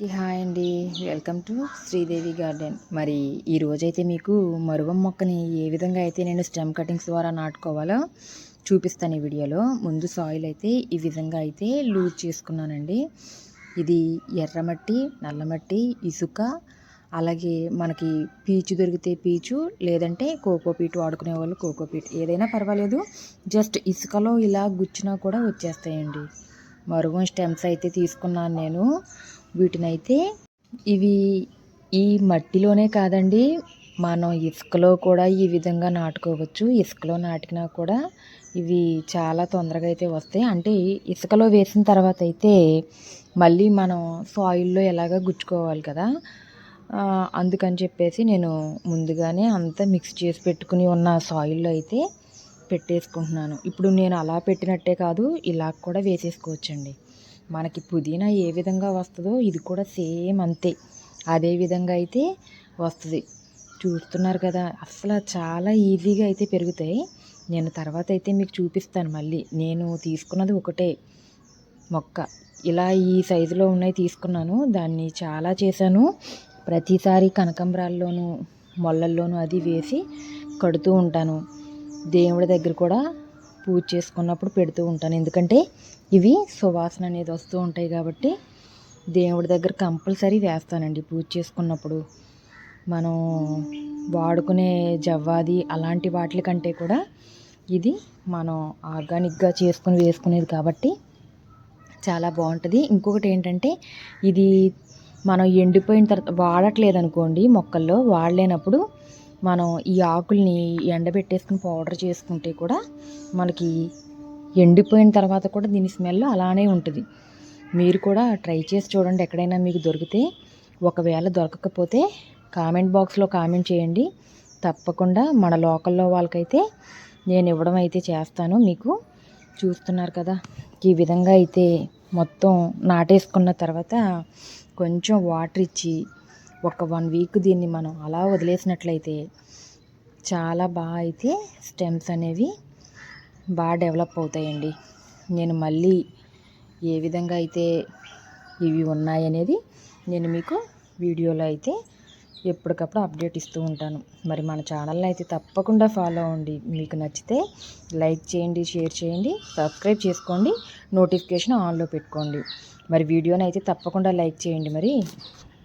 కి హాయ్ అండి. Welcome to Sridevi garden. మరి ఈ రోజైతే మీకు మరువం మొక్కని ఏ విధంగా అయితే నేను స్టెమ్ కటింగ్స్ ద్వారా నాటుకోవాలో చూపిస్తాను ఈ వీడియోలో. ముందు సాయిల్ అయితే ఈ విధంగా అయితే లూజ్ చేసుకున్నానండి. ఇది ఎర్రమట్టి నల్లమట్టి ఇసుక అలాగే మనకి పీచు దొరికితే పీచు లేదంటే కోకో పీట్ వాడుకునే వాళ్ళు కోకో పీట్. ఏదైనా పర్వాలేదు జస్ట్ ఇసుకలో ఇలా గుచ్చినా కూడా వచ్చేస్తాయండి. మరువం స్టెమ్స్ అయితే తీసుకున్నాను నేను. వీటినైతే ఇవి ఈ మట్టిలోనే కాదండి మనం ఇసుకలో కూడా ఈ విధంగా నాటుకోవచ్చు. ఇసుకలో నాటినా కూడా ఇవి చాలా తొందరగా అయితే వస్తాయి. అంటే ఇసుకలో వేసిన తర్వాత అయితే మళ్ళీ మనం సాయిల్లో ఎలాగ గుచ్చుకోవాలి కదా అందుకని చెప్పేసి నేను ముందుగానే అంతా మిక్స్ చేసి పెట్టుకుని ఉన్న సాయిల్లో అయితే పెట్టేసుకుంటున్నాను. ఇప్పుడు నేను అలా పెట్టినట్టే కాదు ఇలా కూడా వేసేసుకోవచ్చండి. మనకి పుదీనా ఏ విధంగా వస్తుందో ఇది కూడా సేమ్ అంతే. అదే విధంగా అయితే వస్తుంది. చూస్తున్నారు కదా అసలు చాలా ఈజీగా అయితే పెరుగుతాయి. నేను తర్వాత అయితే మీకు చూపిస్తాను మళ్ళీ. నేను తీసుకున్నది ఒకటే మొక్క. ఇలా ఈ సైజులో ఉన్నాయి తీసుకున్నాను. దాన్ని చాలా చేశాను. ప్రతిసారి కనకంబరాల్లోనూ మొల్లల్లోనూ అది వేసి కడుతూ ఉంటాను. దేవుడి దగ్గర కూడా పూజ చేసుకున్నప్పుడు పెడుతూ ఉంటాను. ఎందుకంటే ఇవి సువాసన అనేది వస్తూ ఉంటాయి కాబట్టి దేవుడి దగ్గర కంపల్సరీ వేస్తానండి పూజ చేసుకున్నప్పుడు. మనం వాడుకునే జవ్వాది అలాంటి వాటి కంటే కూడా ఇది మనం ఆర్గానిక్గా చేసుకుని వేసుకునేది కాబట్టి చాలా బాగుంటుంది. ఇంకొకటి ఏంటంటే ఇది మనం ఎండిపోయిన తర్వాత వాడట్లేదు అనుకోండి మొక్కల్లో వాడలేనప్పుడు మనం ఈ ఆకుల్ని ఎండబెట్టేసుకుని పౌడర్ చేసుకుంటే కూడా మనకి ఎండిపోయిన తర్వాత కూడా దీని స్మెల్ అలానే ఉంటుంది. మీరు కూడా ట్రై చేసి చూడండి ఎక్కడైనా మీకు దొరికితే. ఒకవేళ దొరకకపోతే కామెంట్ బాక్స్లో కామెంట్ చేయండి. తప్పకుండా మన లోకల్లో వాళ్ళకైతే నేను ఇవ్వడం అయితే చేస్తాను. మీకు చూస్తున్నారు కదా ఈ విధంగా అయితే మొత్తం నాటేసుకున్న తర్వాత కొంచెం వాటర్ ఇచ్చి ఒక వన్ వీక్ దీన్ని మనం అలా వదిలేసినట్లయితే చాలా బాగా అయితే స్టెమ్స్ అనేవి బాగా డెవలప్ అవుతాయండి. నేను మళ్ళీ ఏ విధంగా అయితే ఇవి ఉన్నాయనేది నేను మీకు వీడియోలో అయితే ఎప్పటికప్పుడు అప్డేట్ ఇస్తూ ఉంటాను. మరి మన ఛానల్ని అయితే తప్పకుండా ఫాలో అవ్వండి. మీకు నచ్చితే లైక్ చేయండి షేర్ చేయండి సబ్స్క్రైబ్ చేసుకోండి నోటిఫికేషన్ ఆన్లో పెట్టుకోండి. మరి వీడియోని అయితే తప్పకుండా లైక్ చేయండి మరి.